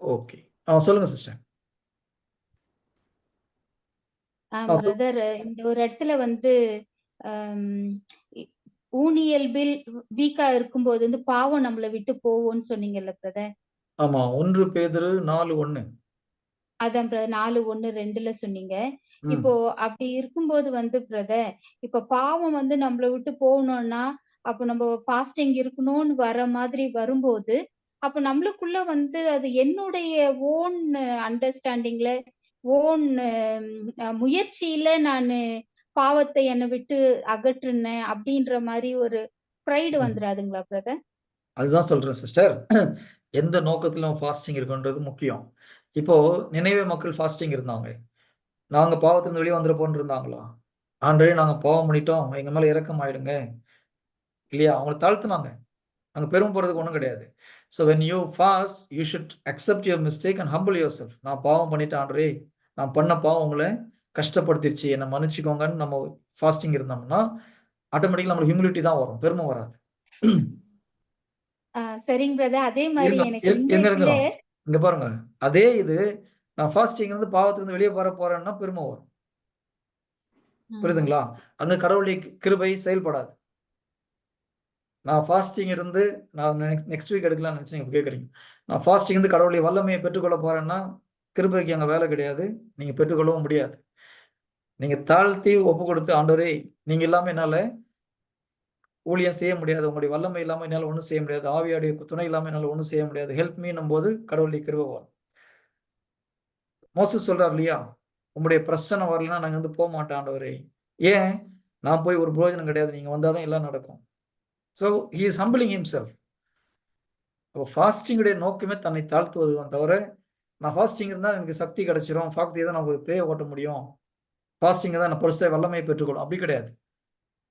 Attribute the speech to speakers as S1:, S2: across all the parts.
S1: Okay ஆ சொல்லுங்க sister
S2: brother இந்த ஒரு இடத்துல வந்து ஊனியல்பில் வீக்கா இருக்கும்போது வந்து பாவம் நம்மளை விட்டு போவோம்னு சொன்னீங்கல்ல பிரதர்
S1: ஆமா ஒன்று பேதுரு நாலு ஒண்ணு.
S2: அதான் பிரதர் நாலு ஒண்ணு ரெண்டுல சொன்னீங்க. இப்போ அப்படி இருக்கும்போது வந்து பிரதர் இப்ப பாவம் வந்து நம்மளை விட்டு போகணும்னா அப்போ நம்ம ஃபாஸ்டிங் இருக்கணும்னு வர மாதிரி வரும்போது அப்ப நம்மளுக்குள்ள வந்து அது என்னுடைய ஓன் அண்டர்ஸ்டாண்டிங்ல ஓன் முயற்சியில நான் பாவத்தை என்னை விட்டு அகற்றுனேன் அப்படின்ற மாதிரி ஒரு ப்ரைடு. வந்துடாதுங்களா பிரதர்
S1: அதுதான் சொல்றேன் சிஸ்டர் எந்த நோக்கத்துல ஃபாஸ்டிங் இருக்குன்றது முக்கியம். இப்போ நினைவே மக்கள் ஃபாஸ்டிங் இருந்தாங்க. நாங்க பாவத்திலிருந்து வெளியே வந்துட இருந்தாங்களா? ஆண்டரே நாங்க பாவம் பண்ணிட்டோம். எங்க மேல இரக்கம் ஆயிடுங்க. இல்லையா? அவங்களை தாழ்த்துனாங்க. அங்க பெரும் போறதுக்கு ஒன்றும் கிடையாது. So when you fast you should accept your mistake and humble yourself நான் பாவம் பண்ணிட்டேன் ஆண்டரே நான் பண்ண பாவம் உங்களை கஷ்டப்படுத்திருச்சு. என்னை மன்னிச்சுக்கோங்கன்னு நம்ம ஃபாஸ்டிங் இருந்தோம்னா ஆட்டோமேட்டிக்கா நம்மளுக்கு ஹியூமிலிட்டி தான் வரும். பெருமை வராது.
S2: சரிங்க பிரதர் அதே மாதிரி எனக்கு
S1: இங்க பாருங்க. அதே இது நான் ஃபாஸ்டிங் இருந்து பாவத்திலிருந்து வெளியே வர போறேன்னா பெருமை வரும். புரியுதுங்களா? அங்க கடவுளுடைய கிருபை செயல்படாது. நான் ஃபாஸ்டிங் இருந்து நான் நெக்ஸ்ட் நெக்ஸ்ட் வீக் எடுக்கலாம்னு நினச்சி நீங்கள் கேட்குறீங்க நான் ஃபாஸ்டிங் இருந்து கடவுளை வல்லமையை பெற்றுக்கொள்ள போகிறேன்னா கிருபைக்கு அங்கே வேலை கிடையாது. நீங்கள் பெற்றுக்கொள்ளவும் முடியாது. நீங்கள் தாழ்த்தி ஒப்பு கொடுத்து ஆண்டோரே நீங்கள் இல்லாமல் என்னால் ஊழியம் செய்ய முடியாது. உங்களுடைய வல்லமை இல்லாமல் என்னால் ஒன்றும் செய்ய முடியாது. ஆவியாடைய துணை இல்லாமல் என்னால் ஒன்றும் செய்ய முடியாது. ஹெல்ப் மீனும் போது கடவுளை கிருபை வரும். மோசம் சொல்கிறார் இல்லையா? உங்களுடைய பிரச்சனை வரலன்னா நாங்கள் வந்து போக மாட்டோம் ஆண்டவரே. ஏன்? நான் போய் ஒரு புரோஜனம் கிடையாது. நீங்கள் வந்தால் தான் எல்லாம் நடக்கும். So he is humbling himself அப்போ ஃபாஸ்டிங்குடைய நோக்கமே தன்னை தாழ்த்துவது தவிர நான் ஃபாஸ்டிங் இருந்தால் எனக்கு சக்தி கிடைச்சிரும் ஃபாக்தியை தான் நான் பேய ஓட்ட முடியும். ஃபாஸ்டிங்கை தான் நான் பெருசாக வல்லமையை பெற்றுக்கொள்ளும். அப்படி கிடையாது.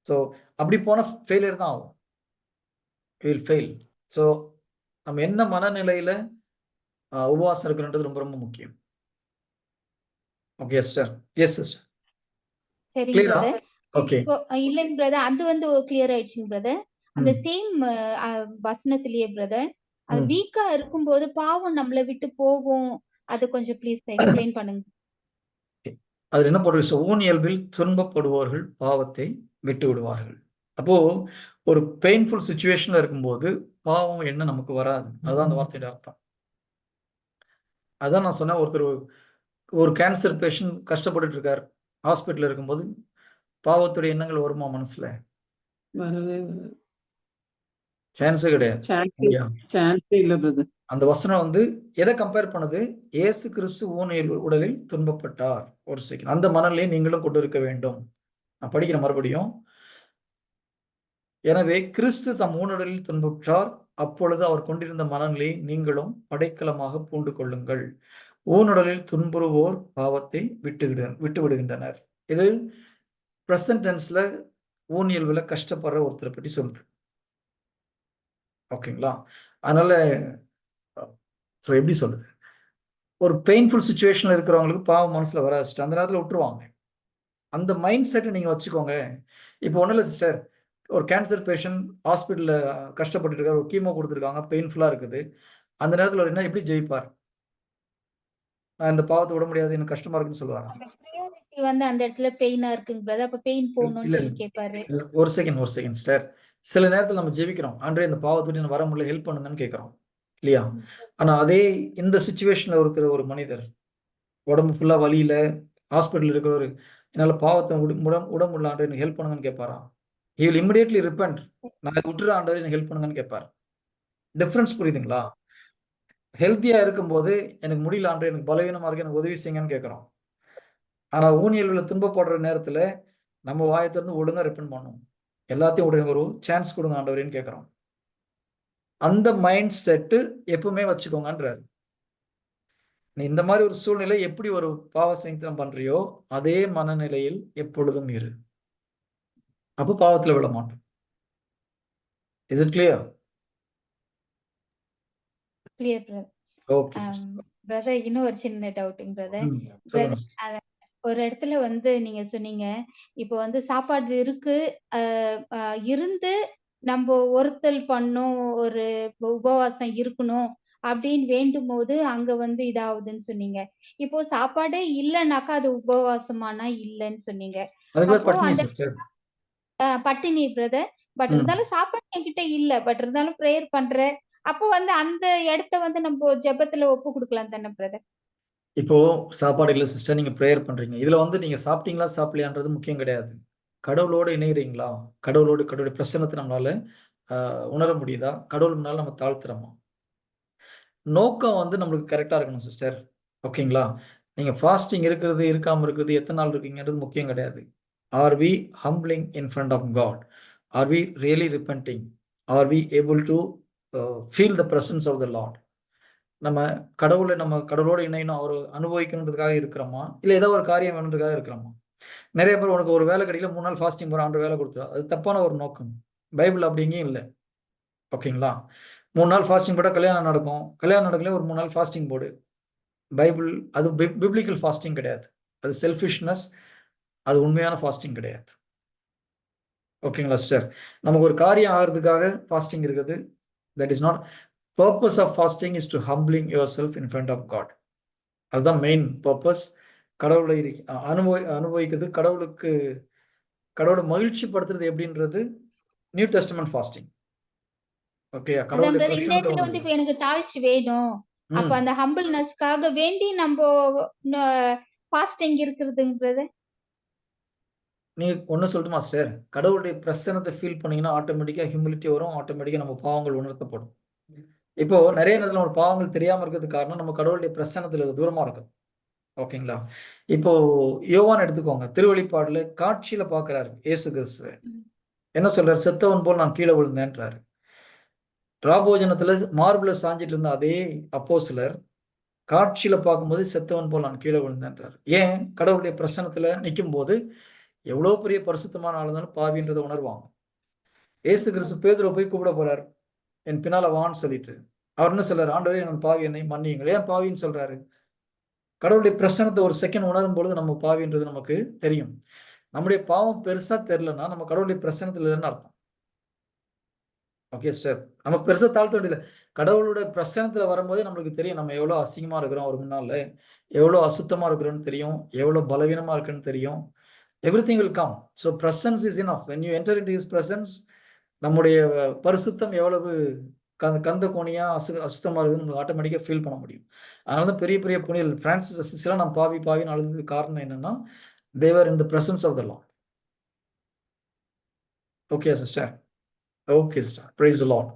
S1: ஸோ அப்படி போனால் ஃபெயிலியர் தான் ஆகும். வில் ஃபெயில் ஸோ நம்ம என்ன மனநிலையில் உபவாசம் இருக்கிறன்றது ரொம்ப ரொம்ப முக்கியம். Okay sister yes sister okay
S2: இல்லைங்க பிரதர் அது வந்து கிளியர் ஆயிடுச்சுங்க பிரதர் அந்த சேம் வசனத்திலேயே பிரதர் அது வீக்கா இருக்கும்போது பாவம் நம்மளை விட்டு போகும். அது கொஞ்சம் ப்ளீஸ் எக்ஸ்பிளைன் பண்ணுங்க.
S1: அதில் என்ன போட்டு ஊனியல்பில் துன்பப்படுபவர்கள் பாவத்தை விட்டு விடுவார்கள். அப்போ ஒரு பெயின்ஃபுல் சுச்சுவேஷன்ல இருக்கும்போது பாவம் என்ன நமக்கு வராது. அதுதான் அந்த வார்த்தையோட அர்த்தம். அதான் நான் சொன்னேன் ஒருத்தர் ஒரு கேன்சர் பேஷண்ட் கஷ்டப்பட்டுட்டு இருக்கார். ஹாஸ்பிட்டல் இருக்கும்போது பாவத்துடைய எண்ணங்கள் வருமா மனசுல? சான்ஸே கிடையாது. அந்த வசனம் வந்து எதை கம்பேர் பண்ணுது? இயேசு கிறிஸ்து ஊனியல் உடலில் துன்பப்பட்டார். ஒரு செகண்ட் அந்த மனநிலையை நீங்களும் கொண்டு இருக்க வேண்டும். நான் படிக்கிறேன் மறுபடியும். எனவே கிறிஸ்து தம் ஊனுடலில் துன்புற்றார். அப்பொழுது அவர் கொண்டிருந்த மனநிலையை நீங்களும் படைக்கலமாக பூண்டு கொள்ளுங்கள். ஊனுடலில் துன்புறுவோர் பாவத்தை விட்டு விட்டு விடுகின்றனர் இது பிரசன்ட் டென்ஸ்ல ஊனியல்வுல கஷ்டப்படுற ஒருத்தரை பற்றி சொல்லுது. ஓகேங்களா? அதனால ஸோ எப்படி சொல்லுது ஒரு பெயின்ஃபுல் சுச்சுவேஷன்ல இருக்கிறவங்களுக்கு பாவம் மனசுல வராது அந்த நேரத்தில் விட்டுருவாங்க. அந்த மைண்ட் செட்டை நீங்க வச்சுக்கோங்க. இப்போ ஒன்றும் இல்லை சிஸ்டர் ஒரு கேன்சர் பேஷண்ட் ஹாஸ்பிட்டலில் கஷ்டப்பட்டு இருக்காரு ஒரு கீமோ கொடுத்துருக்காங்க பெயின்ஃபுல்லாக இருக்குது. அந்த நேரத்தில் என்ன எப்படி ஜெயிப்பார்? நான் இந்த பாவத்தை விட முடியாது எனக்கு கஷ்டமா இருக்குன்னு சொல்லுவாங்க
S2: வந்து அந்த இடத்துல பெயினா இருக்குங்க பிரதர் அப்ப பெயின் போகணும்னு. கேட்பாரு
S1: ஒரு செகண்ட் ஒரு செகண்ட் சிஸ்டர் சில நேரத்தில் நம்ம ஜெபிக்கிறோம். அன்றே இந்த பாவத்தை விட்டு எனக்கு வர முடியல ஹெல்ப் பண்ணுங்கன்னு கேட்குறோம். இல்லையா? ஆனா அதே இந்த சுச்சுவேஷன்ல இருக்கிற ஒரு மனிதர் உடம்பு ஃபுல்லா வலியில ஹாஸ்பிட்டல் இருக்கிறவர் என்னால பாவத்தை உட உட- உட முடியல ஆண்டு எனக்கு ஹெல்ப் பண்ணுங்கன்னு கேட்பாரா? He will immediately repent. நான் விட்டுற ஆண்டவர் எனக்கு ஹெல்ப் பண்ணுங்கன்னு கேட்பார். டிஃப்ரென்ஸ் புரியுதுங்களா? ஹெல்த்தியா இருக்கும்போது எனக்கு முடியல ஆண்டு எனக்கு பலவீனமா இருக்கு எனக்கு உதவி செய்யுங்கன்னு கேட்குறோம். ஆனா ஊனியல்ல துன்பப்படுற நேரத்துல நம்ம வாயை திறந்து ஒழுங்கா ரெப்பன் பண்ணும் எல்லாத்தையும் உடனே ஒரு சான்ஸ் கொடுங்க ஆண்டவரேன்னு கேட்குறோம் அந்த மைண்ட் செட்டு எப்பவுமே வச்சுக்கோங்கன்றாரு. நீ இந்த மாதிரி ஒரு சூழ்நிலை எப்படி ஒரு பாவ சங்கீதம் பண்றியோ அதே மனநிலையில் எப்பொழுதும் இரு. அப்போ பாவத்துல விழ மாட்டோம். Is it clear
S2: clear brother
S1: okay
S2: brother இன்னும் ஒரு சின்ன டவுட்டுங்க பிரதர் ஒரு இடத்துல வந்து நீங்க சொன்னீங்க இப்போ வந்து சாப்பாடு இருக்கு அஹ் அஹ் இருந்து நம்ம ஒருத்தல் பண்ணும் ஒரு உபவாசம் இருக்கணும் அப்படின்னு வேண்டும்போது அங்க வந்து இதாகுதுன்னு சொன்னீங்க. இப்போ சாப்பாடே இல்லன்னாக்கா அது உபவாசமானா இல்லன்னு சொன்னீங்க. அப்போ
S1: பட்டினி
S2: அந்த பட்டினி பிரதர். பட். இருந்தாலும் சாப்பாடு என்கிட்ட இல்ல. பட் இருந்தாலும் பிரேயர் பண்றேன். அப்போ வந்து அந்த இடத்த வந்து நம்ப ஜெபத்துல ஒப்பு குடுக்கலாம் தானே பிரதர்?
S1: இப்போ சாப்பாடு இல்லை சிஸ்டர். நீங்க ப்ரேயர் பண்றீங்க. இதுல வந்து நீங்க சாப்பிட்டீங்களா, சாப்பிடலையான்றது முக்கியம் கிடையாது. கடவுளோடு இணைகிறீங்களா கடவுளோடு கடவுளுடைய பிரச்சனத்தை நம்மளால உணர முடியுதா? கடவுள் முன்னால நம்ம தாழ்த்துறோமா? நோக்கம் வந்து நம்மளுக்கு கரெக்டா இருக்கணும் சிஸ்டர். ஓகேங்களா? நீங்க ஃபாஸ்டிங் இருக்கிறது, இருக்காம இருக்கிறது, எத்தனை நாள் இருக்கீங்கன்றது முக்கியம் கிடையாது. Are we humbling in front of God? Are we really repenting? Are we able to feel the presence of the Lord நம்ம கடவுளை நம்ம கடவுளோடு இணையணும், அவர் அனுபவிக்கணுன்றதுக்காக இருக்கிறோமா? இல்லை ஏதோ ஒரு காரியம் வேணுன்றதுக்காக இருக்கிறோமா? நிறைய பேர் உனக்கு ஒரு வேலை கிடைக்கல மூணு நாள் ஃபாஸ்டிங் போகிற ஆண்டவர் வேலை குடுத்துட்டார். அது தப்பான ஒரு நோக்கம். பைபிள் அப்படிங்கும் இல்லை ஓகேங்களா? மூணு நாள் ஃபாஸ்டிங் போட்டால் கல்யாணம் நடக்கும். கல்யாணம் நடக்கல ஒரு மூணு நாள் ஃபாஸ்டிங் போடு. பைபிள் அது பிப் பிப்ளிக்கல் ஃபாஸ்டிங் கிடையாது. அது செல்ஃபிஷ்னஸ். அது உண்மையான ஃபாஸ்டிங் கிடையாது. ஓகேங்களா சிஸ்டர்? நமக்கு ஒரு காரியம் ஆகிறதுக்காக ஃபாஸ்டிங் இருக்குது. That is not purpose of fasting is to humbling yourself in front of God. அதுதான் மெயின் பர்ப்பஸ். கடவுளை அனுபவி அனுபவிக்கிறது கடவுளுக்கு கடவுள மகிழ்ச்சி படுத்துறது எப்படின்றது நியூ டெஸ்டமென்ட் ஃபாஸ்டிங். உணர்றது.
S2: இப்ப எனக்கு தாழ்ச்சி வேணும். அப்ப. அந்த ஹம்பிள்னஸ்க்காக வேண்டி நம்போ ந ஃபாஸ்டிங் இருக்கிறதுங்க பிரதர்?
S1: நீ ஒண்ணு சொல்லட்டுமா சிஸ்டர்? கடவுளுடைய பிரசன்னத்த ஃபீல் பண்ணீங்கன்னா, ஆட்டோமேட்டிக்கா ஹியூமிலிட்டி வரும். ஆட்டோமேட்டிக்கா நம்ம பாவங்கள் உணர்த்தப்படும். இப்போ நிறைய நேரத்தில் நம்ம பாவங்கள் தெரியாம இருக்கிறதுக்கு காரணம், நம்ம கடவுளுடைய பிரசன்னத்துல தூரமா இருக்கும் ஓகேங்களா? இப்போ யோவான் எடுத்துக்கோங்க. திருவெளிப்பாடுல காட்சியில பாக்குறாரு இயேசு
S2: கிறிஸ்து
S1: என்ன சொல்றாரு? செத்தவன் போல் நான் கீழே விழுந்தேன்றாரு. ராபோஜனத்துல மார்புல சாஞ்சிட்டு இருந்த அதே அப்போ சிலர் காட்சியில பார்க்கும்போது செத்தவன் போல் நான் கீழே விழுந்தேன்றாரு. ஏன்? கடவுளுடைய பிரசன்னத்தில் நிற்கும் போது எவ்வளோ பெரிய பரிசுத்தமான ஆளுந்தாலும் இருந்தாலும் பாவின்றத உணர்வாங்க. ஏசு கிறிஸ்து பேதுரை போய் கூப்பிட போறாரு. என் பின்னால் வான்னு சொல்லிட்டு. அவர் என்ன சொல்றாரு? ஆண்டவரே நான் பாவி என்னை மன்னியுங்கள். ஏன் பாவின்னு சொல்றாரு? கடவுளுடைய பிரசனத்தை ஒரு செகண்ட் உணரும் பொழுது நம்ம பாவின்றது நமக்கு தெரியும். நம்முடைய பாவம் பெருசா தெரிலன்னா நம்ம கடவுளுடைய பிரசனத்துல இல்லைன்னு அர்த்தம். ஓகே சார் நம்ம பெருசா தாழ்த்த வேண்டியதில்ல. கடவுளுடைய பிரசனத்துல வரும்போதே நம்மளுக்கு தெரியும். நம்ம எவ்வளோ அசிங்கமா இருக்கிறோம் ஒரு முன்னால. எவ்வளோ அசுத்தமா இருக்கிறோம்னு தெரியும். எவ்வளோ பலவீனமா இருக்குன்னு தெரியும். Everything will come. So presence is enough. When you enter in his presence நம்முடைய பரிசுத்தம் எவ்வளவு கந்த கந்த கோணியா அசு அசுத்தமா இருக்குதுன்னு நம்ம ஆட்டோமேட்டிக்கா ஃபீல் பண்ண முடியும். அதனால தான் பெரிய பெரிய புனிதல் பிரான்சிஸ் அசிசிலாம் நான் பாவி பாவின்னு அழுததுக்கு காரணம் என்னன்னா, they were in the presence of the Lord. Okay sister. Okay sister. Praise Lord